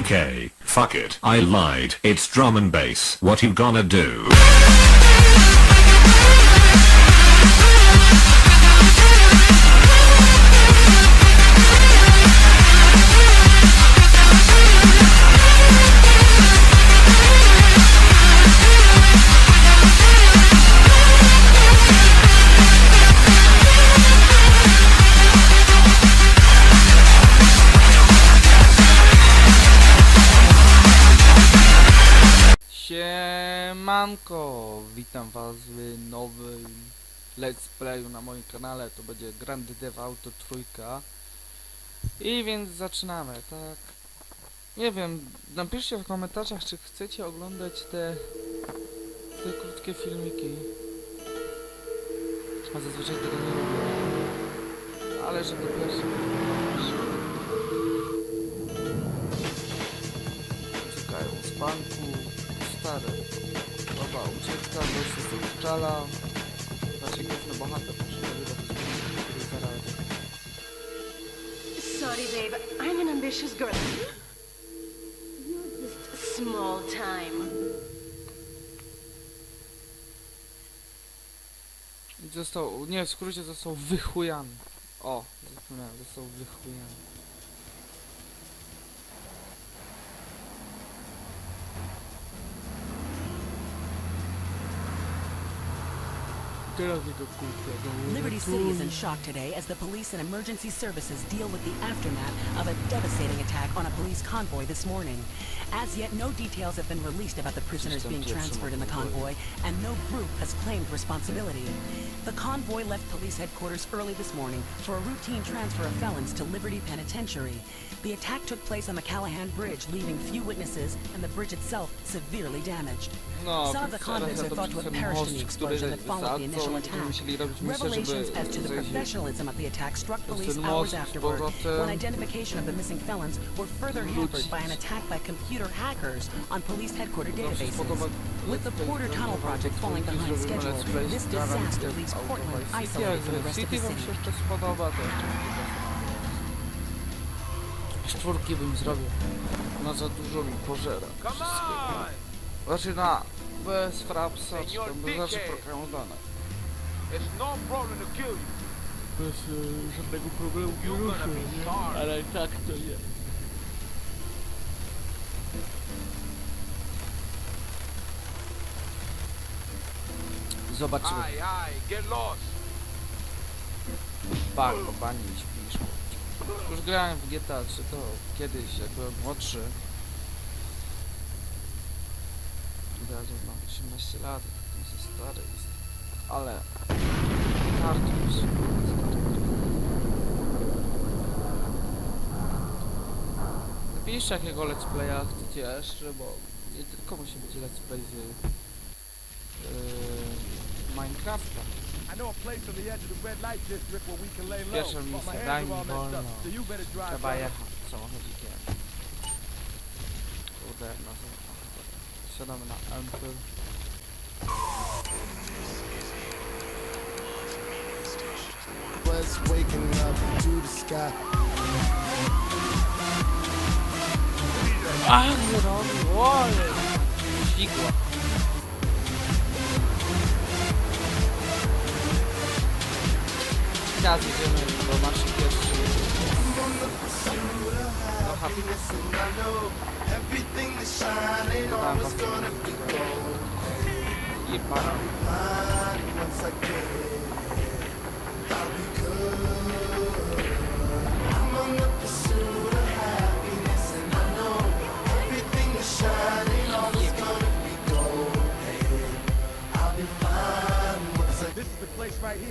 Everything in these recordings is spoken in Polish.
Okay, fuck it. I lied. It's drum and bass. What you gonna do? Witam was w nowym let's playu na moim kanale, to będzie Grand Theft Auto trójka. I więc zaczynamy, tak? Nie wiem, napiszcie w komentarzach czy chcecie oglądać te te krótkie filmiki. A zazwyczaj tego nie robię. Ale że to pierwszy strzela Znaczy główny bohater który zaraz Sorry, babe. I'm an ambitious girl. You're just small time. Został, nie w skrócie został wychujany O, zapomniałem, został wychujany Liberty City is in shock today as the police and emergency services deal with the aftermath of a devastating attack on a police convoy this morning. As yet, no details have been released about the prisoners being transferred in the convoy, and no group has claimed responsibility. The convoy left police headquarters early this morning for a routine transfer of felons to Liberty Penitentiary. The attack took place on the Callahan Bridge, leaving few witnesses and the bridge itself severely damaged. No, Some of the convicts are thought to have perished in the explosion that followed the initial attack. Revelations as to the professionalism of the attack struck police hours afterward, when identification of the missing felons were further hampered by an attack by computer hackers on police headquarter databases. With the Porter Tunnel project falling behind schedule, this disaster leaves Portland isolated from the rest of City the wam się city. to jeszcze Z czwórki bym zrobił. No za dużo mi pożera. wszystkiego. Znaczy na bez frapsa, czy tam bez rzeczy programowane. It's Bez e, żadnego problemu nie You're gonna ruszę, be nie? Ale tak to jest. Zobaczymy. Aye, aye, get lost. Bango, bani śpisz. Już grałem w GTA 3 to kiedyś, jak byłem młodszy. Teraz mam 18 lat, to jest stary jest. Ale... Kartus. Napiszcie jakiego let's playa chcecie jeszcze, bo nie tylko musi być let's play z... Yy, Minecrafta. I know a place on the edge of the red light district where we can lay low. Pierwsza but my misja, hands daj mi wolno. up, so you better drive Trzeba jechać samochodzikiem. Kurde, no to... Siadamy na Ampel. Was waking up to the sky. A, nie robi, ole! Figła. Teraz idziemy do naszej pierwszej... Do Happiness. Everything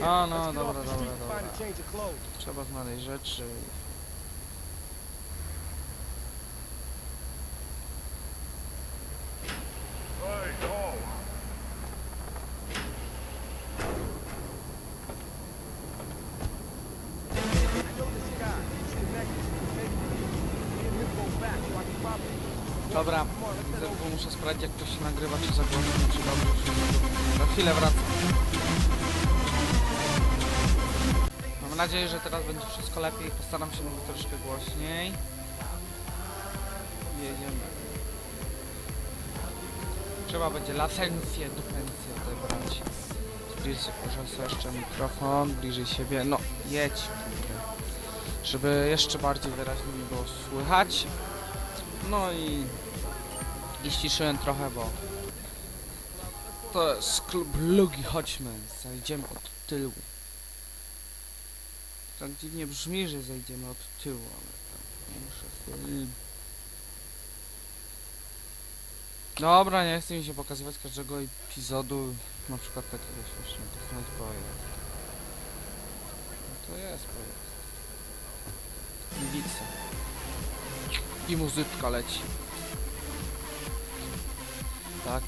A, no, dobra, dobra, dobra. Trzeba znaleźć rzeczy. Dobra, muszę sprawdzić jak to się nagrywa, czy za czy dobrze, czy nie. Za chwilę wracam. Mam nadzieję, że teraz będzie wszystko lepiej. Postaram się mówić troszkę głośniej. jedziemy. Trzeba będzie lasencję, dupencję odebrać. Zbliżcie proszę jeszcze mikrofon, bliżej siebie. No, jedź, kurde. Żeby jeszcze bardziej wyraźnie mi było słychać. No i... I ściszyłem trochę, bo... To jest klub Lugi, chodźmy, zajdziemy od tyłu. Tak dziwnie brzmi, że zejdziemy od tyłu, ale tak muszę. Dobra, nie chcę mi się pokazywać każdego epizodu, na przykład takiego śmiesznego, jest pojazd. No to jest pojazd. Milicja. I muzyczka leci. Tak,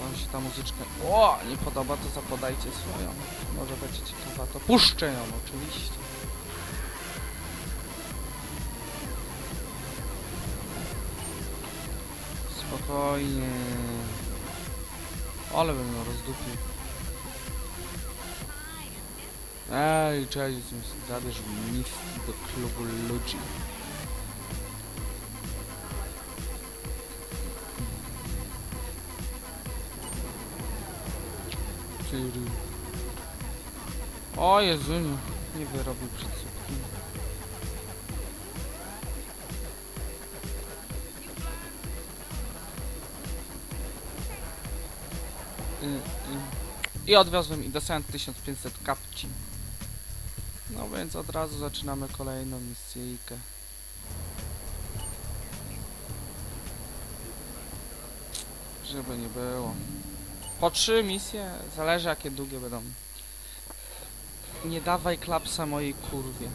wam się ta muzyczka... O, nie podoba, to zapodajcie swoją. Może będzie ciekawa, to puszczę ją oczywiście. Spokojnie. Ale bym ją rozdupił. Ej, cześć, zabierz miski do klubu ludzi. Tyry. O nie wyrobił przed. Y, y. I odwiozłem i dostałem 1500 kapci. No więc od razu zaczynamy kolejną misyjkę. Żeby nie było. Po trzy misje, zależy jakie długie będą. Nie dawaj klapsa mojej kurwie.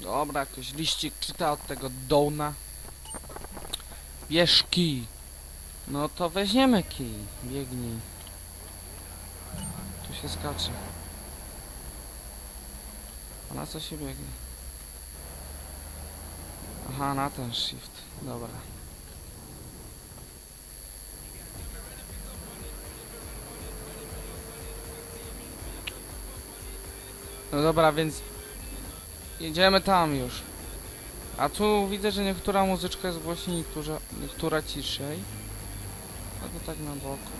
Dobra, jakoś liścik czyta od tego Dona. Bierz kij. No to weźmiemy kij. Biegnij. Tu się skacze. A na co się biegnie? Aha, na ten shift. Dobra. No dobra, więc Jedziemy tam już. A tu widzę, że niektóra muzyczka jest głośniej, niektóra, niektóra ciszej. A to tak na boku.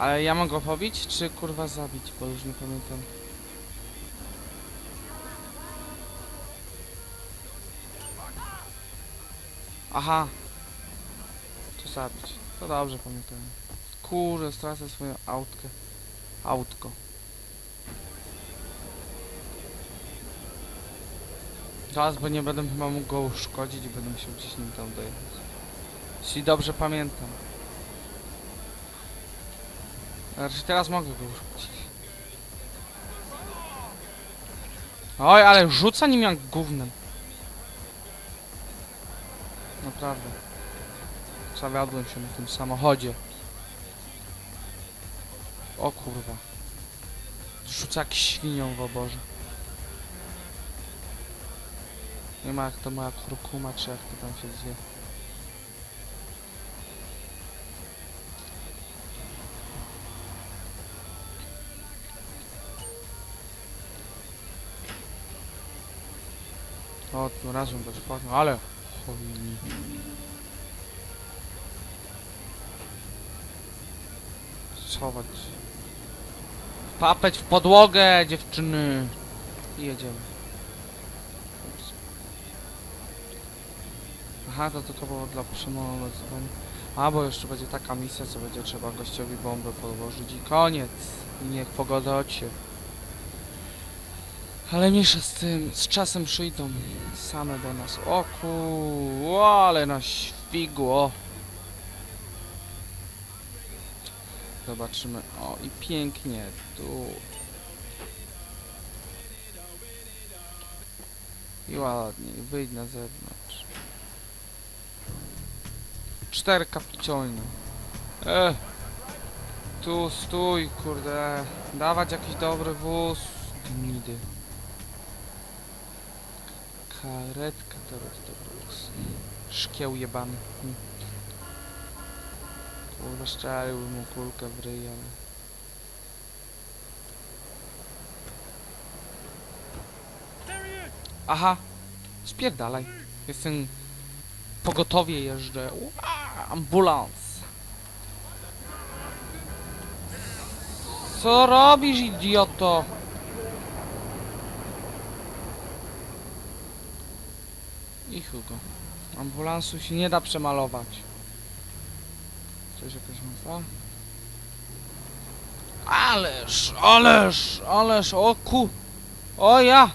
Ale ja mam go pobić, czy kurwa zabić? Bo już nie pamiętam. Aha. To zabić. To dobrze pamiętałem. Kurde, stracę swoją autkę. Autko. Teraz, bo nie będę chyba mógł go uszkodzić i będę musiał gdzieś nim tam dojechać. Jeśli dobrze pamiętam. Znaczy teraz mogę go uszkodzić. Oj, ale rzuca nim jak gównem. Naprawdę. Zawiodłem się na tym samochodzie. O kurwa. Rzuca jak świnią w oborze. Nie ma jak to moja kurkuma, czy jak to tam się zwie. O, tym razem bez płatno, ale... Chojni. Schować. Papeć w podłogę, dziewczyny. I jedziemy. Aha, to tylko było dla przemocowania. A, bo jeszcze będzie taka misja, co będzie trzeba gościowi bombę podłożyć i koniec. I niech pogoda odsie. Ale mniejsza z tym, z czasem przyjdą same do nas. O ku, ale na świgło. Zobaczymy. O, i pięknie tu. I ładnie, wyjdź na zewnątrz. Cztery kapciolne. E, tu stój, kurde. Dawać jakiś dobry wóz. Gnidy. Karetka teraz to Szkieł jebany. Hmm. Kurwa, strzelił mu kulkę w ryj, ale... Aha! Spierdalaj. Jestem... Pogotowie jeżdżę. Ambulans! Co robisz, idioto? I Hugo. Ambulansu się nie da przemalować. Coś jakaś masa? Ależ, ależ, ależ, o ku... O ja!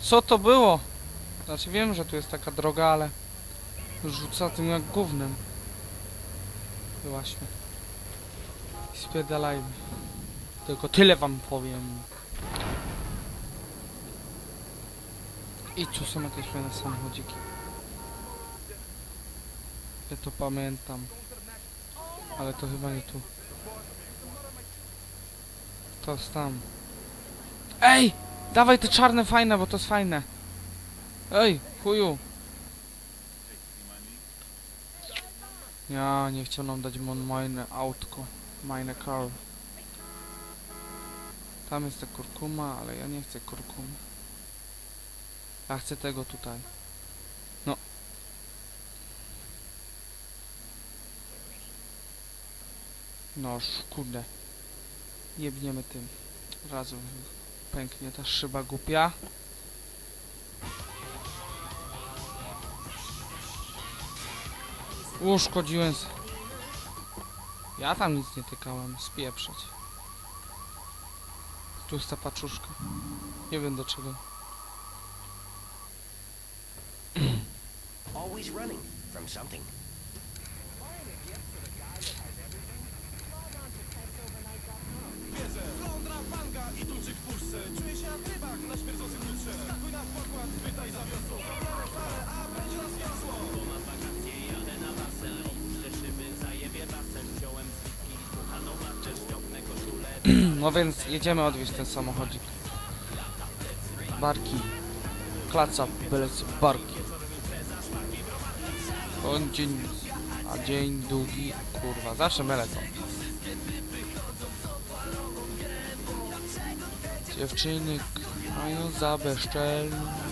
Co to było? Znaczy wiem, że tu jest taka droga, ale... Rzuca tym jak gównem. Właśnie. Spierdalajmy. Tylko tyle wam powiem. I tu są jakieś fajne samochodziki. Ja to pamiętam. Ale to chyba nie tu. To jest tam. Ej! Dawaj te czarne fajne, bo to jest fajne. Ej, chuju. Ja nie chciał nam dać moje autko. Mine car. Tam jest ta kurkuma, ale ja nie chcę kurkumy. Ja chcę tego tutaj. No. Noż, kurde. Jebniemy tym. Razu pęknie ta szyba głupia. Uszkodziłem. Ja tam nic nie tykałem, spieprzeć. Tu jest ta paczuszka. Nie wiem do czego. Always running from something. No więc jedziemy odwieźć ten samochodzik. Barki. Klaca, bylec, barki. On dzień, a dzień długi, kurwa, zawsze mylę to. Dziewczyny mają za bezczelność.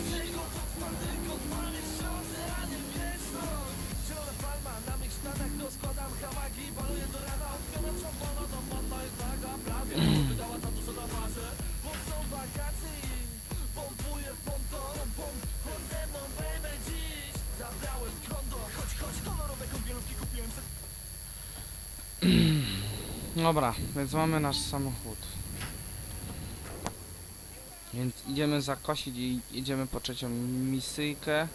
Dobra, więc mamy nasz samochód. Więc idziemy zakosić i jedziemy po trzecią misyjkę.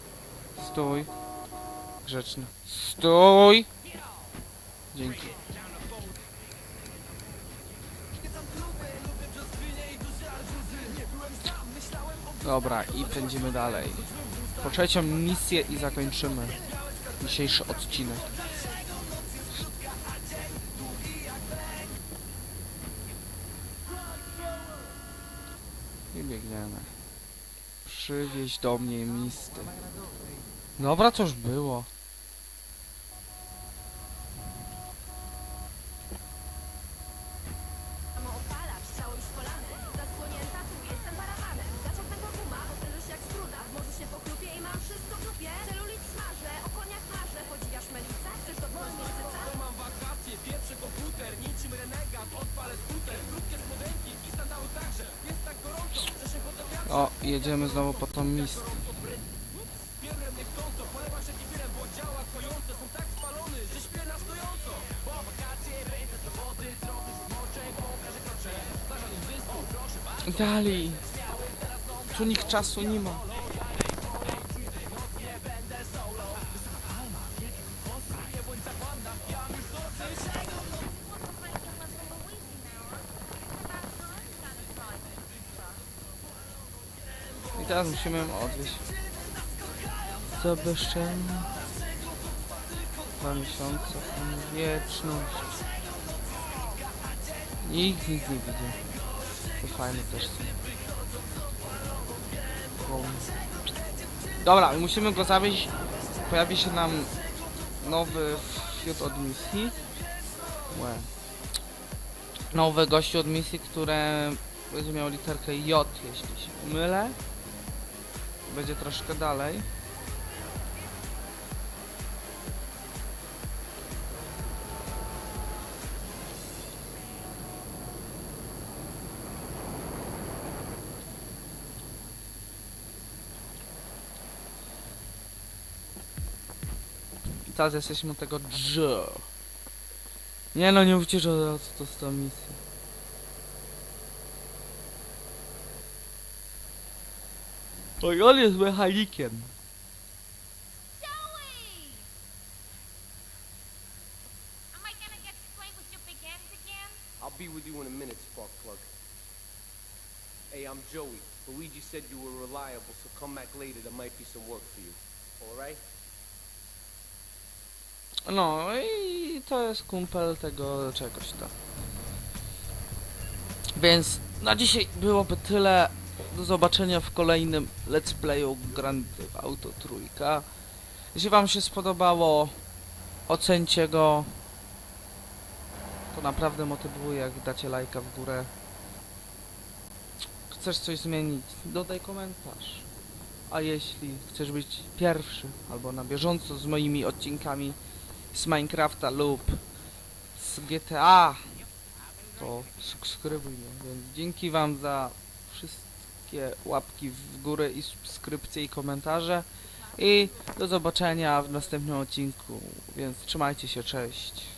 Stój. Grzeczny. Stój! Dzięki. Dobra, i pędzimy dalej. Po trzecią misję i zakończymy dzisiejszy odcinek. I biegniemy. Przywieź do mnie misty. Dobra, już było. O, jedziemy znowu po tą mistę. Dalej. Tu nikt czasu nie ma. Teraz musimy ją odwieźć. Za bezczelnie. Dwa miesiące, wieczność. Nikt nic nie widzi. To fajne też są. Dobra, musimy go zawieźć. Pojawi się nam nowy wśród od misji. Łe. Nowy gościu od misji, które będzie miał literkę J, jeśli się mylę. Będzie troszkę dalej. Teraz jesteśmy tego Dż. Nie no, nie o co to jest ta misja. Oj, on jest mechanikiem. Joey! I gonna get to play with your big hands again? I'll be with you in a minute, Sparkplug. Hey, I'm Joey. Luigi said you were reliable, so come back later. There might be some work for you. Alright? No i to jest kumpel tego czegoś tam. Więc na dzisiaj byłoby tyle. Do zobaczenia w kolejnym let's playu Grand Auto Trójka. Jeśli wam się spodobało, ocencie go. To naprawdę motywuje, jak dacie lajka w górę. Chcesz coś zmienić, dodaj komentarz. A jeśli chcesz być pierwszy albo na bieżąco z moimi odcinkami z Minecrafta lub z GTA, to subskrybuj mnie. Więc dzięki wam za wszystkie łapki w górę i subskrypcje i komentarze. I do zobaczenia w następnym odcinku. Więc trzymajcie się, cześć.